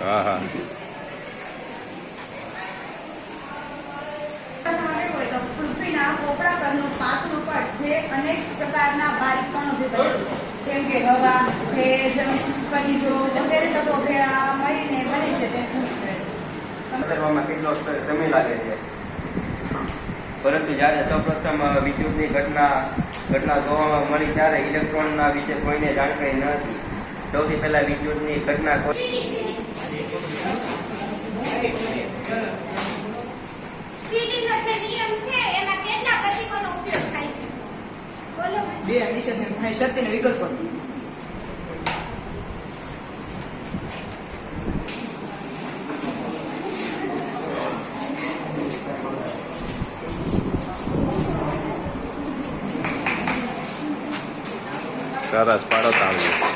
હા હા હોય તો પૃથ્વીના પોપડા પરનું પાતળું પડ જે અનેક પ્રકારના બારીક કણોથી બનેલું છે. જેમ કે હવા ભેજ ખનિજો વગેરે તત્વો ભેળા મળીને બને છે તે જમીન કહે છે. કરવામાં કેટલો સમય લાગે છે? પરંતુ જ્યારે સૌપ્રથમ વિદ્યુતની ઘટના ઘટના જોવામાં મળી ત્યારે ઇલેક્ટ્રોનના વિશે કોઈને જાણકારી ન હતી. સૌથી પહેલા વિદ્યુતની ઘટના છે બોલો. મને. બે નિષેધ ને શક્તિ સરસ પાડો તાળી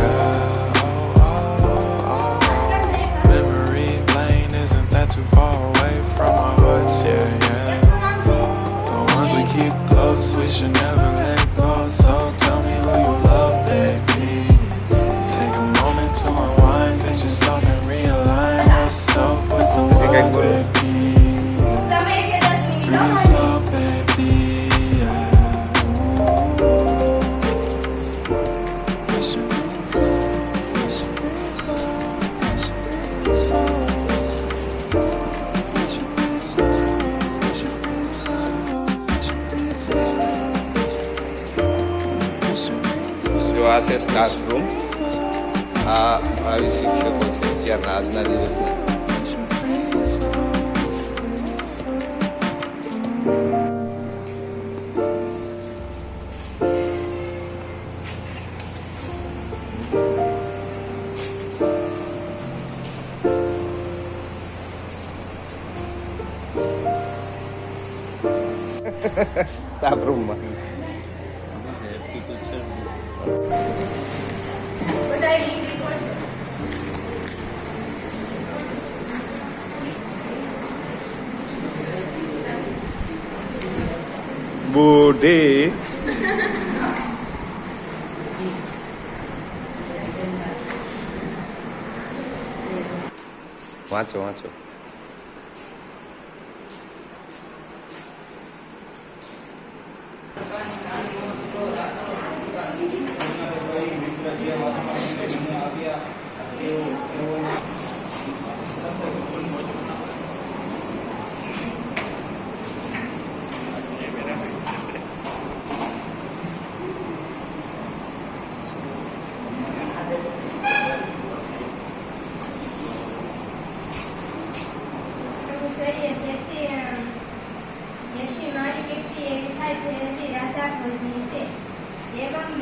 We should never let go. So tell me who you love, baby. Take a moment to unwind, fix yourself and realign yourself with the one, baby. breathe slow. જો આ છે ક્લાસરૂમ આ આવી શિક્ષકો છે અત્યારના આજના દિવસના સ્ટાફ રૂમમાં બુઢી વાંચો વાંચો એવું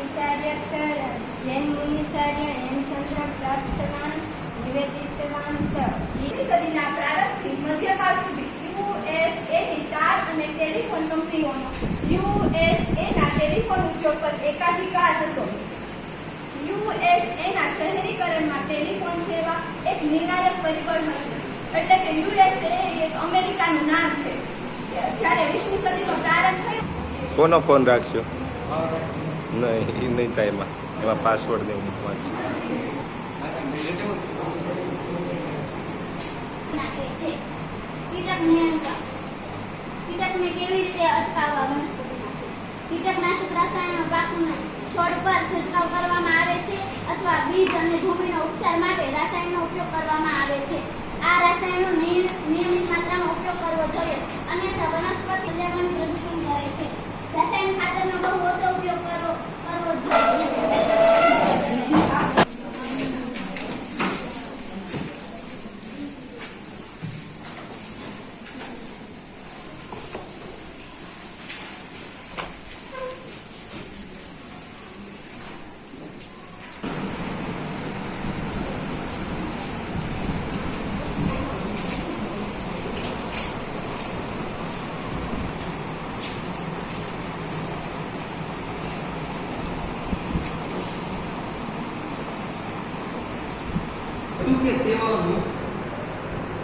વિચાર્ય છ જૈન મુનિચાર્ય હેમચંદ્ર પ્રાપ્તવાન નિવેદિતવાન છે. વીસમી સદીના પ્રારંભથી મધ્યકાળ સુધી યુએસએની તાર અને ટેલિફોન કંપનીઓનો યુએસએના ટેલિફોન ઉદ્યોગ પર એકાધિકાર હતો. યુએસએના શહેરીકરણમાં ટેલિફોન સેવા એક નિર્ણાયક પરિબળ હતું એટલે કે યુએસએ એક અમેરિકાનું નામ છે. જ્યારે વીસમી સદીનો પ્રારંભ થયો. કોનો ફોન રાખજો? નહીં એ નહીં થાય એમાં. એમાં પાસવર્ડ ને એવું મૂકવાનું છોડ પર છંટકાવ કરવામાં આવે છે. અથવા બીજ અને ભૂમિનો ઉપચાર માટે રાસાયણનો ઉપયોગ કરવામાં આવે છે આ રાસાયણો નિયમિત માત્રામાં ઉપયોગ કરવો જોઈએ. અન્યથા વનસ્પતિ લેવાની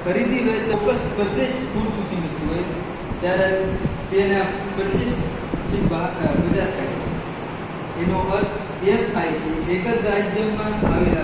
ખરીદી વેચ ચોક્કસ પ્રદેશ પૂરતું સીમિત હોય. ત્યારે તેના પ્રદેશથી બજાર થાય છે. એનો અર્થ એમ થાય છે, એક જ રાજ્યમાં બજાર